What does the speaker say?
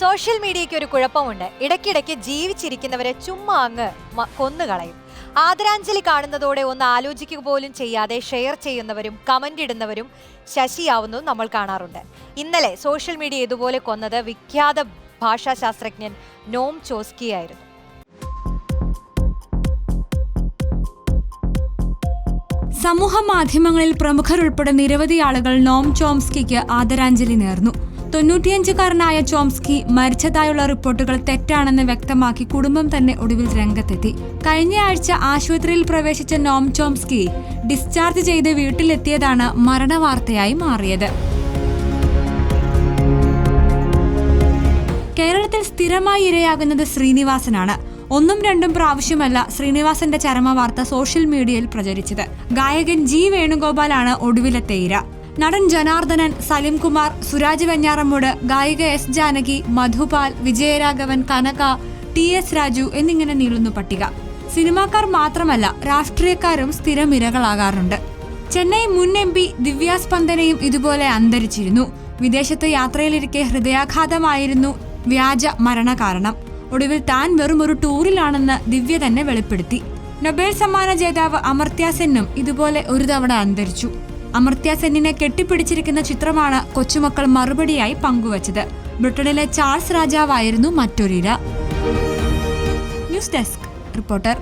Social മീഡിയയ്ക്ക് ഒരു കുഴപ്പമുണ്ട്. ഇടയ്ക്കിടയ്ക്ക് ജീവിച്ചിരിക്കുന്നവരെ ചുമ്മാ അങ്ങ് കൊന്നുകളയും. ആദരാഞ്ജലി കാണുന്നതോടെ ഒന്ന് ആലോചിക്കുക പോലും ചെയ്യാതെ ഷെയർ ചെയ്യുന്നവരും കമന്റ് ഇടുന്നവരും ശശിയാവുന്നതും നമ്മൾ കാണാറുണ്ട്. ഇന്നലെ സോഷ്യൽ മീഡിയ ഇതുപോലെ കൊന്നത് വിഖ്യാത ഭാഷാശാസ്ത്രജ്ഞൻ നോം ചോസ്കി ആയിരുന്നു. സമൂഹ മാധ്യമങ്ങളിൽ പ്രമുഖരുൾപ്പെടെ നിരവധി ആളുകൾ നോം ചോംസ്കിക്ക് ആദരാഞ്ജലി നേർന്നു. തൊണ്ണൂറ്റിയഞ്ചുകാരനായ ചോംസ്കി മരിച്ചതായുള്ള റിപ്പോർട്ടുകൾ തെറ്റാണെന്ന് വ്യക്തമാക്കി കുടുംബം തന്നെ ഒടുവിൽ രംഗത്തെത്തി. കഴിഞ്ഞയാഴ്ച ആശുപത്രിയിൽ പ്രവേശിച്ച നോം ചോംസ്കി ഡിസ്ചാർജ് ചെയ്ത് വീട്ടിലെത്തിയതാണ് മരണവാർത്തയായി മാറിയത്. കേരളത്തിൽ സ്ഥിരമായി ഇരയാകുന്നത് ശ്രീനിവാസനാണ്. ഒന്നും രണ്ടും പ്രാവശ്യമല്ല ശ്രീനിവാസന്റെ ചരമവാർത്ത സോഷ്യൽ മീഡിയയിൽ പ്രചരിച്ചത്. ഗായകൻ ജി വേണുഗോപാലാണ് ഒടുവിലത്തെ ഇര. നടൻ ജനാർദ്ദനൻ സലിംകുമാർ സുരാജ് വെഞ്ഞാറമ്മൂട് ഗായിക S Janaki Madhupal Vijayaraghavan Kanaka T S Raju എന്നിങ്ങനെ നീളുന്നു പട്ടിക. സിനിമാക്കാർ മാത്രമല്ല രാഷ്ട്രീയക്കാരും സ്ഥിരം ഇരകളാകാറുണ്ട് ചെന്നൈ മുൻ എം പി ദിവ്യ സ്പന്ദനയും ഇതുപോലെ അന്തരിച്ചിരുന്നു. വിദേശത്ത് യാത്രയിലിരിക്കെ ഹൃദയാഘാതമായിരുന്നു വ്യാജ മരണകാരണം. ഒടുവിൽ താൻ വെറും ഒരു ടൂറിലാണെന്ന് ദിവ്യ തന്നെ വെളിപ്പെടുത്തി. നൊബേൽ സമ്മാന ജേതാവ് അമർത്യാസെന്നും ഇതുപോലെ ഒരു തവണ അന്തരിച്ചു. അമർത്യ സെന്നിനെ കെട്ടിപ്പിടിച്ചിരിക്കുന്ന ചിത്രമാണ് കൊച്ചുമക്കൾ മറുപടിയായി പങ്കുവച്ചത്. ബ്രിട്ടനിലെ ചാൾസ് രാജാവായിരുന്നു മറ്റൊരിര ന്യൂസ് ഡെസ്ക് റിപ്പോർട്ടർ